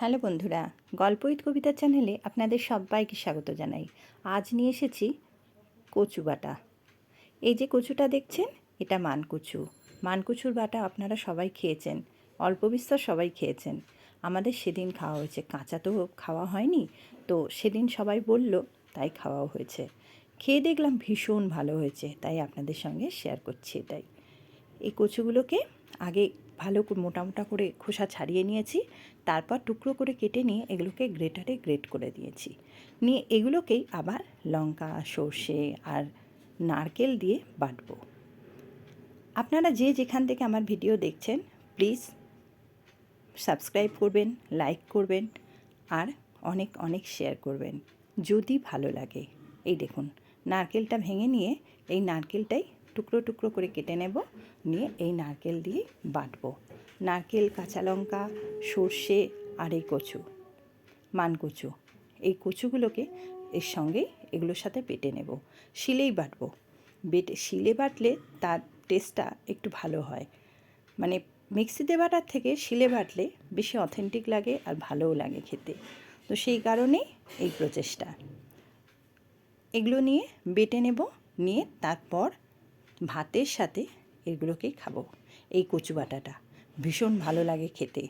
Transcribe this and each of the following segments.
Hello বন্ধুরা গল্প with কবিতা চ্যানেলে আপনাদের সবাইকে স্বাগত জানাই। আজ নিয়ে এসেছি কচু বাটা। এই যে কচুটা দেখছেন, এটা মানকচু। মানকচুর বাটা আপনারা সবাই খেয়েছেন, অল্প বিস্তর সবাই খেয়েছেন। আমাদের সেদিন খাওয়া হয়েছে, কাঁচা তো খাওয়া হয়নি, তো সেদিন সবাই বলল, তাই খাওয়াও হয়েছে। খেয়ে দেখলাম ভীষণ ভালো হয়েছে, তাই আপনাদের সঙ্গে শেয়ার করছি এটাই। এই কচুগুলোকে আগে ভালো করে মোটা মোটা করে খোসা ছাড়িয়ে নিয়েছি। তারপর টুকরো করে কেটে নিয়ে এগুলোকে গ্রেটারে গ্রেট করে দিয়েছি। নিয়ে এগুলোকেই আবার লঙ্কা, সর্ষে আর নারকেল দিয়ে বাটবো। আপনারা যে যেখান থেকে আমার ভিডিও দেখছেন, প্লিজ সাবস্ক্রাইব করবেন, লাইক করবেন আর অনেক অনেক শেয়ার করবেন। যদি ভালো লাগে, এই দেখুন, নারকেলটা ভেঙে নিয়ে এই নারকেলটাই টুকরো টুকরো করে কেটে নেব, নিয়ে এই নারকেল দিয়ে বাটবো। নারকেল, কাঁচা লঙ্কা, সর্ষে আর এই কচু মানকচু এই কচুগুলোকে এর সঙ্গেই এগুলোর সাথে বেটে নেব। শিলেই বাটবো। বেটে, শিলে বাটলে তার টেস্টটা একটু ভালো হয়। মানে মিক্সিতে বাটার থেকে শিলে বাটলে বেশি অথেন্টিক লাগে আর ভালোও লাগে খেতে। তো সেই কারণেই এই প্রচেষ্টা এগুলো নিয়ে বেটে নেব, নিয়ে তারপর ভাতের সাথে এগুলোকেই খাব, এই কচু বাটাটা। ভীষণ ভালো লাগে খেতে।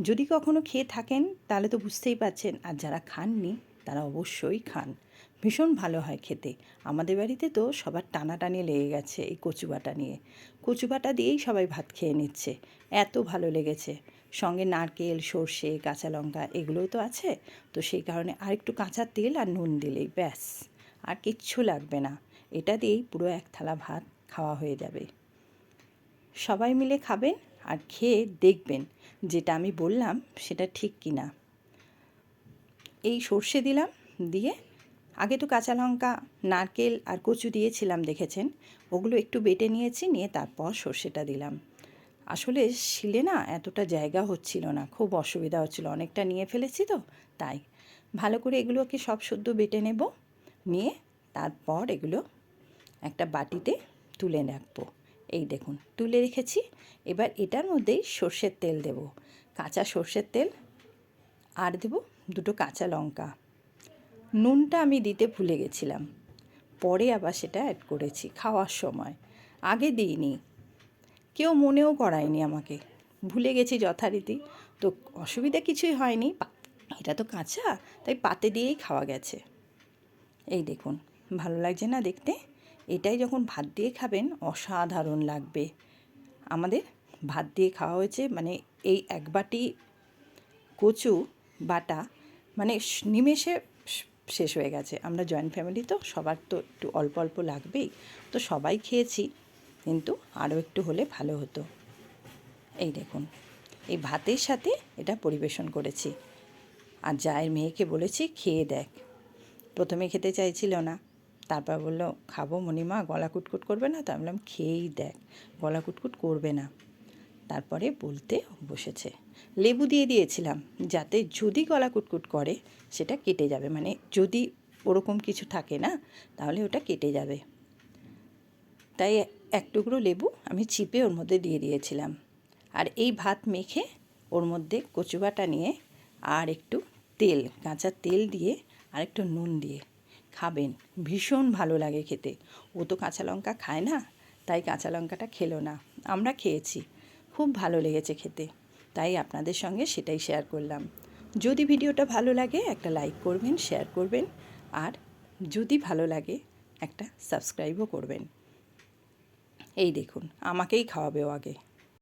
যদি কখনো খেয়ে থাকেন, তাহলে তো বুঝতেই পারছেন, আর যারা খাননি, তারা অবশ্যই খান। ভীষণ ভালো হয় খেতে। আমাদের বাড়িতে তো সবার টানাটানি লেগে গেছে এই কচু বাটা নিয়ে। কচু বাটা দিয়েই সবাই ভাত খেয়ে নিচ্ছে। এত ভালো লেগেছে। সঙ্গে নারকেল, সর্ষে, কাঁচা লঙ্কা এগুলোও তো আছে। তো সেই কারণে আর একটু কাঁচা তেল আর নুন দিলেই ব্যাস। আর কিচ্ছু লাগবে না। এটা দিয়েই পুরো এক থালা ভাত খাওয়া হয়ে যাবে। সবাই মিলে খাবেন আর খেয়ে দেখবেন যেটা আমি বললাম সেটা ঠিক কি না। এই সর্ষে দিলাম, দিয়ে আগে তো কাঁচা লঙ্কা, নারকেল আর কচু দিয়েছিলাম, দেখেছেন? ওগুলো একটু বেটে নিয়েছি, নিয়ে তারপর সর্ষেটা দিলাম। আসলে শিলে না এতটা জায়গা হচ্ছিল না, খুব অসুবিধা হচ্ছিল। অনেকটা নিয়ে ফেলেছি তো, তাই। ভালো করে এগুলোকে সব শুদ্ধ বেটে নেব, নিয়ে তারপর এগুলো একটা বাটিতে তুলে রাখব। এই দেখুন, তুলে রেখেছি। এবার এটার মধ্যেই সর্ষের তেল দেব। কাঁচা সর্ষের তেল আর দেব দুটো কাঁচা লঙ্কা। নুনটা আমি দিতে ভুলে গেছিলাম। পরে আবার সেটা অ্যাড করেছি খাওয়ার সময়। আগে দিইনি। কেউ মনেও করায়নি আমাকে। ভুলে গেছি যথারীতি। তো অসুবিধা কিছুই হয়নি। এটা তো কাঁচা, তাই পাতে দিয়েই খাওয়া গেছে। এই দেখুন, ভালো লাগছে না দেখতে? এটাই যখন ভাত দিয়ে খাবেন, অসাধারণ লাগবে। আমাদের ভাত দিয়ে খাওয়া হয়েছে মানে এই এক বাটি কচু বাটা মানে নিমেষে শেষ হয়ে গেছে। আমরা জয়েন্ট ফ্যামিলি তো, সবার তো একটু অল্প অল্প লাগবেই। তো সবাই খেয়েছি, কিন্তু আরও একটু হলে ভালো হতো। এই দেখুন, এই ভাতের সাথে এটা পরিবেশন করেছি। আর জায়ের মেয়েকে বলেছি, খেয়ে দেখ। প্রথমে খেতে চাইছিল না। তারপর বলল, খাব মণিমা, গলা কুটকুট করবে না? তো আমি বললাম, খেয়েই দেখ, গলা কুটকুট করবে না। তারপরে বলতে বসেছে, লেবু দিয়ে দিয়েছিলাম, যাতে যদি গলা কুটকুট করে, সেটা কেটে যাবে। মানে যদি ওরকম কিছু থাকে না, তাহলে ওটা কেটে যাবে। তাই এক টুকরো লেবু আমি চিপে ওর মধ্যে দিয়ে দিয়েছিলাম। আর এই ভাত মেখে ওর মধ্যে কচুবাটা নিয়ে আর একটু তেল, কাঁচা তেল দিয়ে আর একটু নুন দিয়ে খাবেন। ভীষণ ভালো লাগে খেতে। ও তো কাঁচা লঙ্কা খায় না, তাই কাঁচা লঙ্কাটা খেলো না। আমরা খেয়েছি, খুব ভালো লেগেছে খেতে। তাই আপনাদের সঙ্গে সেটাই শেয়ার করলাম। যদি ভিডিওটা ভালো লাগে, একটা লাইক করবেন শেয়ার করবেন। আর যদি ভালো লাগে, একটা সাবস্ক্রাইবও করবেন। এই দেখুন, আমাকেই খাওয়াবেও আগে।